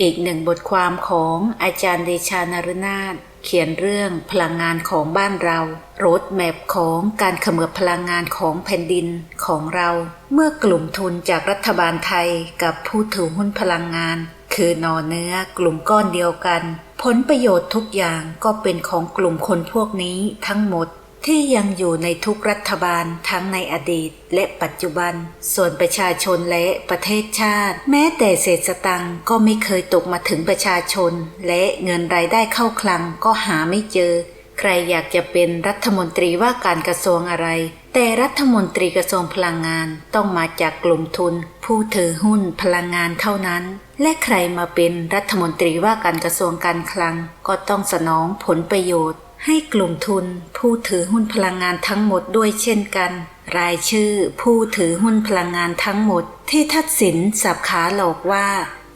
อีกหนึ่งบทความของอาจารย์เดชานรุนาถเขียนเรื่องพลังงานของบ้านเราโรดแมพของการเขมือพลังงานของแผ่นดินของเรา เมื่อกลุ่มทุนจากรัฐบาลไทยกับผู้ถือหุ้นพลังงาน คือนอเนื้อกลุ่มก้อนเดียวกัน ผลประโยชน์ทุกอย่างก็เป็นของกลุ่มคนพวกนี้ทั้งหมด ที่ยังอยู่ในทุกรัฐบาลทั้งในอดีตและปัจจุบัน ส่วนประชาชนและประเทศชาติ แม้แต่เศษสตังก็ไม่เคยตกมาถึงประชาชน และเงินรายได้เข้าคลังก็หาไม่เจอ ใครอยากจะเป็นรัฐมนตรีว่าการกระทรวงอะไร แต่รัฐมนตรีกระทรวงพลังงานต้องมาจากกลุ่มทุน ผู้ถือหุ้นพลังงานเท่านั้น และใครมาเป็นรัฐมนตรีว่าการกระทรวงการคลัง ก็ต้องสนองผลประโยชน์ ให้กลุ่มทุนผู้ถือหุ้นพลังงานทั้งหมดด้วยเช่นกัน รายชื่อผู้ถือหุ้นพลังงานทั้งหมด ที่ทัดสินสับขาหลอกว่า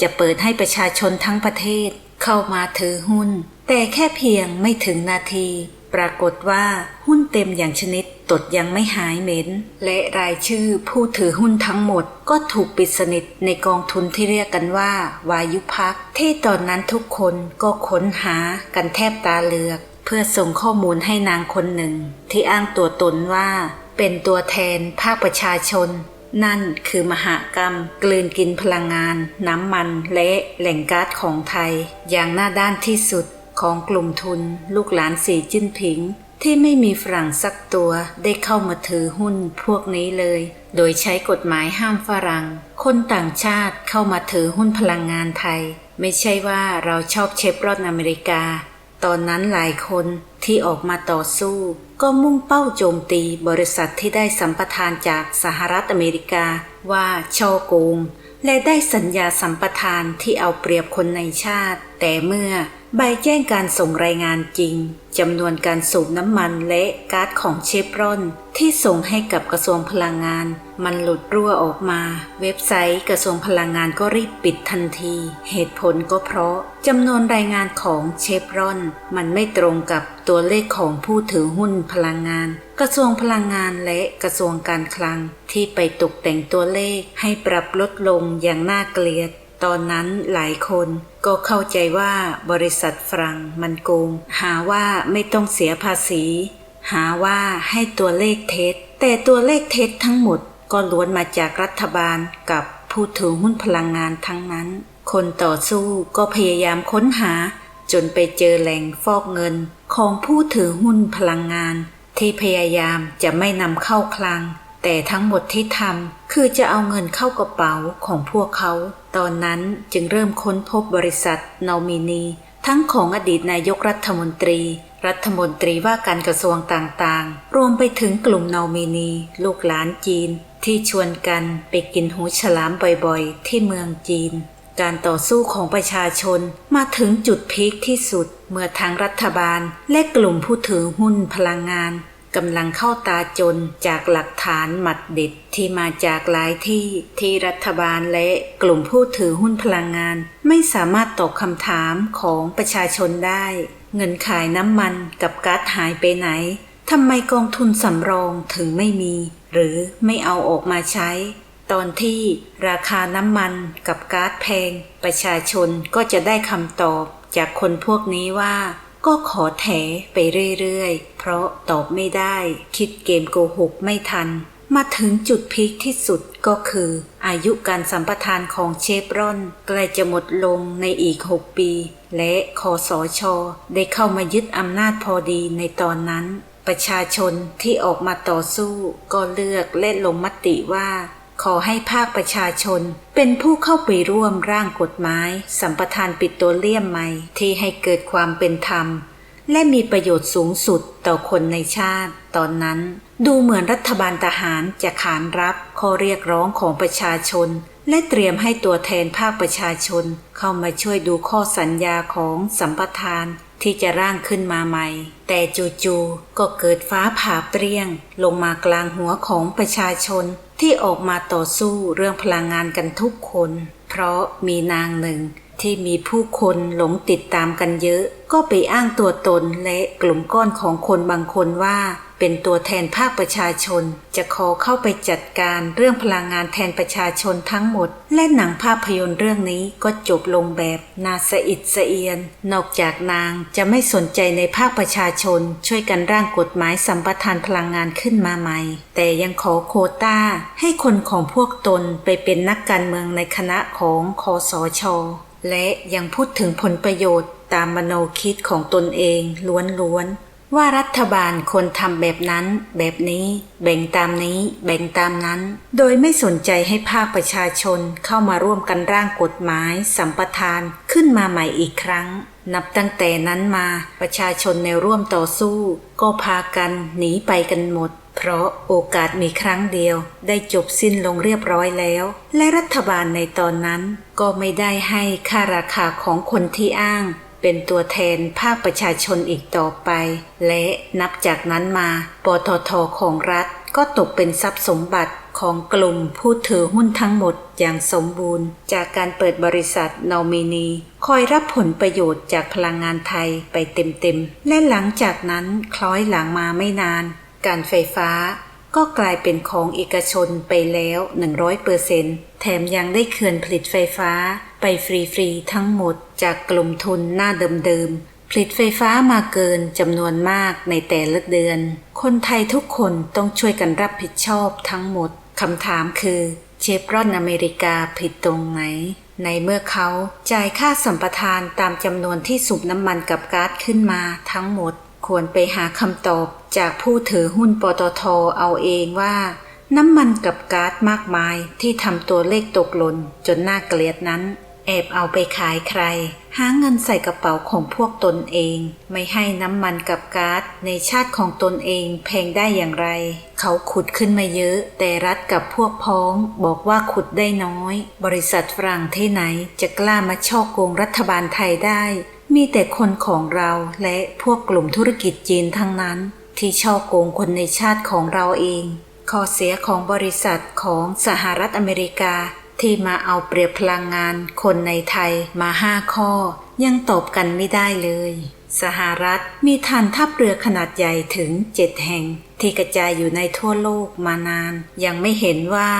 จะเปิดให้ประชาชนทั้งประเทศ เข้ามาถือหุ้น แต่แค่เพียงไม่ถึงนาที ปรากฏว่าหุ้นเต็มอย่างชนิดตดยังไม่หายเหม็น และรายชื่อผู้ถือหุ้นทั้งหมดก็ถูกปิดสนิทในกองทุนที่เรียกกันว่า วายุพักที่ตอนนั้นทุกคนก็ค้นหากันแทบตาเหลือก เพื่อส่งข้อมูลให้นางคนหนึ่ง ที่อ้างตัวตนว่า เป็นตัวแทนภาคประชาชน นั่นคือมหากรรม กลืนกินพลังงาน น้ำมันและแหล่งก๊าซของไทย อย่างหน้าด้านที่สุดของกลุ่มทุน ลูกหลานสีจิ้นผิง ที่ไม่มีฝรั่งสักตัวได้เข้ามาถือหุ้นพวกนี้เลย โดยใช้กฎหมายห้ามฝรั่ง คนต่างชาติเข้ามาถือหุ้นพลังงานไทย ไม่ใช่ว่าเราชอบเชฟรอนอเมริกา ตอนนั้นหลายคนที่ออกมาต่อสู้ ก็มุ่งเป้าโจมตีบริษัทที่ได้สัมปทานจากสหรัฐอเมริกาว่าช่อโกง และได้สัญญาสัมปทานที่เอาเปรียบคนในชาติ แต่เมื่อ ใบแจ้งการส่งรายงานจริงจำนวนการสูบน้ำมันและก๊าซของเชฟรอน ที่ส่งให้กับกระทรวงพลังงาน มันหลุดรั่วออกมา เว็บไซต์กระทรวงพลังงานก็รีบปิดทันที เหตุผลก็เพราะจำนวนรายงานของเชฟรอน มันไม่ตรงกับตัวเลขของผู้ถือหุ้นพลังงาน กระทรวงพลังงานและกระทรวงการคลัง ที่ไปตกแต่งตัวเลขให้ปรับลดลงอย่างน่าเกลียด ตอนนั้นหลายคนก็เข้าใจว่าบริษัทฝรั่งมันโกง หาว่าไม่ต้องเสียภาษี หาว่าให้ตัวเลขเท็จ แต่ตัวเลขเท็จทั้งหมดก็ล้วนมาจากรัฐบาลกับผู้ถือหุ้นพลังงานทั้งนั้น คนต่อสู้ก็พยายามค้นหา จนไปเจอแหล่งฟอกเงิน ของผู้ถือหุ้นพลังงาน ที่พยายามจะไม่นำเข้าคลัง แต่ทั้งหมดที่ทำคือจะเอาเงินเข้ากระเป๋าของพวกเขา ตอนนั้นจึงเริ่มค้นพบบริษัทนอมินี ทั้งของอดีตนายกรัฐมนตรี รัฐมนตรีว่าการกระทรวงต่างๆ รวมไปถึงกลุ่มนอมินี ลูกหลานจีน ที่ชวนกันไปกินหูฉลามบ่อยๆ ที่เมืองจีน การต่อสู้ของประชาชนมาถึงจุดพีคที่สุด เมื่อทางรัฐบาลและกลุ่มผู้ถือหุ้นพลังงาน กำลังเข้าตาจนจากหลักฐานหมัดเด็ดที่มาจากหลายที่ที่รัฐบาลและกลุ่มผู้ถือหุ้นพลังงาน ไม่สามารถตอบคำถามของประชาชนได้ เงินขายน้ำมันกับก๊าซหายไปไหนทำไมกองทุนสำรองถึงไม่มี หรือไม่เอาออกมาใช้ ตอนที่ราคาน้ำมันกับก๊าซแพง ประชาชนก็จะได้คำตอบจากคนพวกนี้ว่า ก็ขอแถไปเรื่อยๆ เพราะตอบไม่ได้ คิดเกมโกหกไม่ทัน มาถึงจุดพีคที่สุดก็คือ อายุการสัมปทานของเชฟรอนใกล้จะหมดลงในอีก 6 ปี และคอสอชอได้เข้ามายึดอำนาจพอดีในตอนนั้น ประชาชนที่ออกมาต่อสู้ก็เลือกและลงมติว่า ขอให้ภาคประชาชน เป็นผู้เข้าไปร่วมร่างกฎหมาย สัมปทานปิโตรเลี่ยมใหม่ ที่ให้เกิดความเป็นธรรม และมีประโยชน์สูงสุดต่อคนในชาติ ตอนนั้น ดูเหมือนรัฐบาลทหารจะขานรับข้อเรียกร้องของประชาชน และเตรียมให้ตัวแทนภาคประชาชน เข้ามาช่วยดูข้อสัญญาของสัมปทานที่จะร่างขึ้นมาใหม่ แต่จู่ๆก็เกิดฟ้าผ่าเปรี้ยง ลงมากลางหัวของประชาชน ที่ออกมาต่อสู้เรื่องพลังงานกันทุกคน เพราะมีนางหนึ่ง ที่มีผู้คนหลงติดตามกันเยอะ ก็ไปอ้างตัวตนและกลุ่มก้อนของคนบางคนว่า เป็นตัวแทนภาคประชาชน จะขอเข้าไปจัดการเรื่องพลังงานแทนประชาชนทั้งหมด และหนังภาพยนตร์เรื่องนี้ก็จบลงแบบนาสะอิดสะเอียน นอกจากนางจะไม่สนใจในภาคประชาชน ช่วยกันร่างกฎหมายสัมปทานพลังงานขึ้นมาใหม่ แต่ยังขอโคต้า ให้คนของพวกตนไปเป็นนักการเมืองในคณะของคอสช และยังพูดถึงผลประโยชน์ตามมโนคิดของตนเองล้วนๆว่ารัฐบาลควรทำแบบนั้น แบบนี้ แบ่งตามนี้ แบ่งตามนั้น โดยไม่สนใจให้ภาคประชาชนเข้ามาร่วมกันร่างกฎหมาย สัมปทานขึ้นมาใหม่อีกครั้ง นับตั้งแต่นั้นมาประชาชนในร่วมต่อสู้ ก็พากันหนีไปกันหมด เพราะโอกาสมีครั้งเดียวได้จบสิ้นลงเรียบร้อยแล้ว และรัฐบาลในตอนนั้นก็ไม่ได้ให้ค่าราคาของคนที่อ้าง เป็นตัวแทนภาคประชาชนอีกต่อไป และนับจากนั้นมาปตทของรัฐก็ตกเป็นทรัพย์สมบัติของกลุ่มผู้ถือหุ้นทั้งหมดอย่างสมบูรณ์ จากการเปิดบริษัทนอมินี คอยรับผลประโยชน์จากพลังงานไทยไปเต็มๆ และหลังจากนั้นคล้อยหลังมาไม่นาน การไฟฟ้า ก็กลายเป็นของเอกชนไปแล้ว 100%แถมยังได้เขื่อนผลิตไฟฟ้าไปฟรีๆทั้งหมดจากกลุ่มทุนหน้าเดิมๆผลิตไฟฟ้ามาเกินจำนวนมากในแต่ละเดือน คนไทยทุกคนต้องช่วยกันรับผิดชอบทั้งหมด คำถามคือเชฟรอนอเมริกาผิดตรงไหน ในเมื่อเขาจ่ายค่าสัมปทานตามจำนวนที่สูบน้ำมันกับก๊าซขึ้นมาทั้งหมด ควรไปหาคำตอบ จากผู้ถือหุ้นปตทเอาเองว่า น้ำมันกับก๊าซมากมายที่ทำตัวเลขตกหล่นจนน่าเกลียดนั้น แอบเอาไปขายใคร หาเงินใส่กระเป๋าของพวกตนเอง ไม่ให้น้ำมันกับก๊าซในชาติของตนเองแพงได้อย่างไร เขาขุดขึ้นมาเยอะ แต่รัฐกับพวกพ้องบอกว่าขุดได้น้อย บริษัทฝรั่งที่ไหนจะกล้ามาช่อโกงรัฐบาลไทยได้มีแต่คนของเราและพวกกลุ่มธุรกิจจีนทั้งนั้น ที่ช่อโกงคนในชาติของเราเอง ข้อเสียของบริษัทของสหรัฐอเมริกาที่มาเอาเปรียบพลังงานคนในไทยมาห้าข้อ ยังตอบกันไม่ได้เลย สหรัฐมีฐานทัพเรือขนาดใหญ่ถึงเจ็ดแห่ง ที่กระจายอยู่ในทั่วโลกมานาน ยังไม่เห็นว่า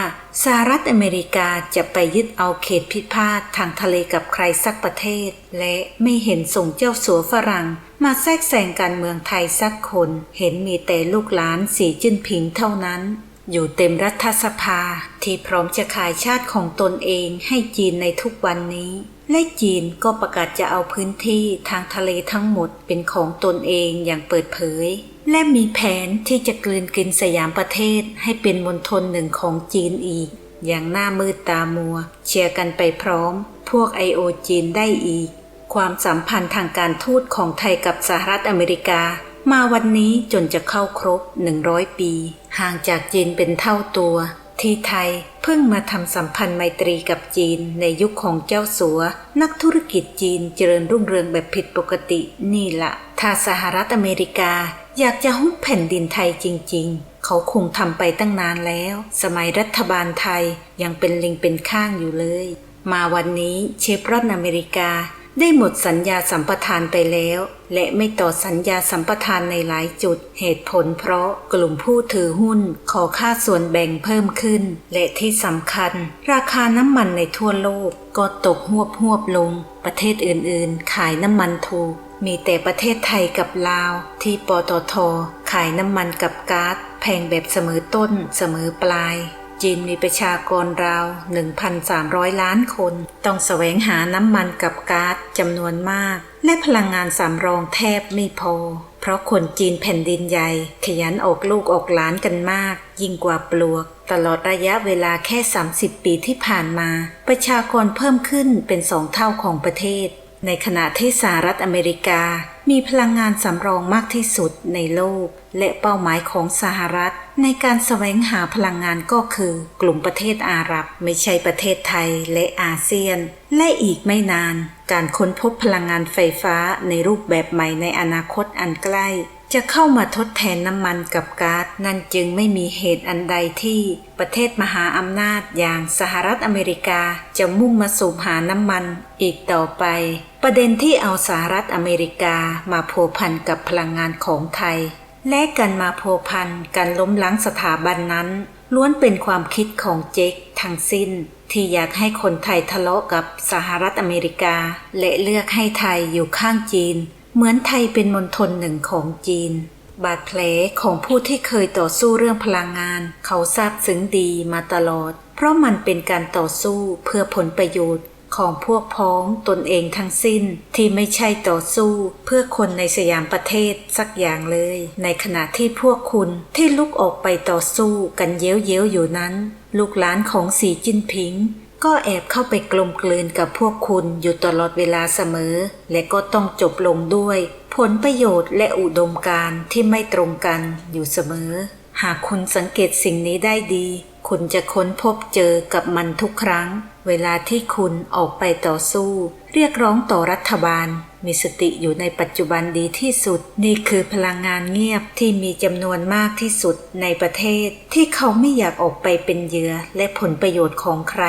สหรัฐอเมริกาจะไปยึดเอาเขตพิพาททางทะเลกับใครสักประเทศ และไม่เห็นส่งเจ้าสัวฝรั่ง มาแทรกแซงการเมืองไทยสักคน เห็นมีแต่ลูกหลานสีจิ้นผิงเท่านั้น อยู่เต็มรัฐสภาที่พร้อมจะขายชาติของตนเองให้จีนในทุกวันนี้ และจีนก็ประกาศจะเอาพื้นที่ทางทะเลทั้งหมดเป็นของตนเองอย่างเปิดเผย และมีแผนที่จะกลืนกินสยามประเทศให้เป็นมณฑลหนึ่งของจีนอีก อย่างหน้ามืดตามัว เชียร์กันไปพร้อม พวกไอโอจีนได้อีก ความสัมพันธ์ทางการทูตของไทยกับสหรัฐอเมริกา มาวันนี้จนจะเข้าครบ 100 ปี ห่างจากจีนเป็นเท่าตัว ที่ไทย พิ่งมาทำสัมพันธ์ไมตรีกับจีนในยุคของเจ้าสัว นักธุรกิจจีนเจริญรุ่งเรืองแบบผิดปกตินี่ละถ้าสหรัฐอเมริกาอยากจะฮุบแผ่นดินไทยจริง ๆ เขาคงทำไปตั้งนานแล้ว สมัยรัฐบาลไทยยังเป็นลิงเป็นข้างอยู่เลย มาวันนี้เชฟรอนอเมริกา ได้หมดสัญญาสัมปทานไปแล้ว และไม่ต่อสัญญาสัมปทานในหลายจุด เหตุผลเพราะกลุ่มผู้ถือหุ้นขอค่าส่วนแบ่งเพิ่มขึ้น และที่สำคัญ ราคาน้ำมันในทั่วโลกก็ตกหวบหวบลง ประเทศอื่นๆ ขายน้ำมันถูก มีแต่ประเทศไทยกับลาว ที่ปตทขายน้ำมันกับก๊าซแพงแบบเสมอต้นเสมอปลาย จีนมีประชากรราว 1,300 ล้านคน ต้องแสวงหาน้ำมันกับก๊าซจำนวนมาก และพลังงานสำรองแทบไม่พอ เพราะคนจีนแผ่นดินใหญ่ ขยันออกลูกออกหลานกันมาก ยิ่งกว่าปลวก ตลอดระยะเวลาแค่ 30 ปีที่ผ่านมา ประชากรเพิ่มขึ้นเป็นสองเท่าของประเทศ ในขณะที่สหรัฐอเมริกา มีพลังงานสำรองมากที่สุดในโลก และเป้าหมายของสหรัฐ ในการแสวงหาพลังงานก็คือ กลุ่มประเทศอาหรับ ไม่ใช่ประเทศไทยและอาเซียน และอีกไม่นาน การค้นพบพลังงานไฟฟ้าในรูปแบบใหม่ในอนาคตอันใกล้ จะเข้ามาทดแทนน้ำมันกับก๊าซนั่นจึงไม่มีเหตุอันใดที่ประเทศมหาอำนาจอย่างสหรัฐอเมริกาจะมุ่งมาสูบหาน้ำมันอีกต่อไป ประเด็นที่เอาสหรัฐอเมริกามาพัวพันกับพลังงานของไทย และการมาโพวพันการล้มล้างสถาบันนั้น ล้วนเป็นความคิดของเจคทั้งสิ้น ที่อยากให้คนไทยทะเลาะกับสหรัฐอเมริกา และเลือกให้ไทยอยู่ข้างจีน เหมือนไทยเป็นมณฑลหนึ่งของจีน บาดแผลของผู้ที่เคยต่อสู้เรื่องพลังงาน เขาทราบซึ้งดีมาตลอด เพราะมันเป็นการต่อสู้เพื่อผลประโยชน์ของพวกพ้องตนเองทั้งสิ้นที่ไม่ใช่ต่อสู้เพื่อคนในสยามประเทศสักอย่างเลย ในขณะที่พวกคุณที่ลุกออกไปต่อสู้กันเย้ยวเย้ยวอยู่นั้น ลูกหลานของสีจิ้นผิง ก็แอบเข้าไปกลมกลืนกับพวกคุณอยู่ตลอดเวลาเสมอ และก็ต้องจบลงด้วย ผลประโยชน์และอุดมการณ์ที่ไม่ตรงกันอยู่เสมอ หากคุณสังเกตสิ่งนี้ได้ดี คุณจะค้นพบเจอกับมันทุกครั้ง เวลาที่คุณออกไปต่อสู้ เรียกร้องต่อรัฐบาล มีสติอยู่ในปัจจุบันดีที่สุด นี่คือพลังงานเงียบที่มีจำนวนมากที่สุดในประเทศ ที่เขาไม่อยากออกไปเป็นเหยื่อและผลประโยชน์ของใคร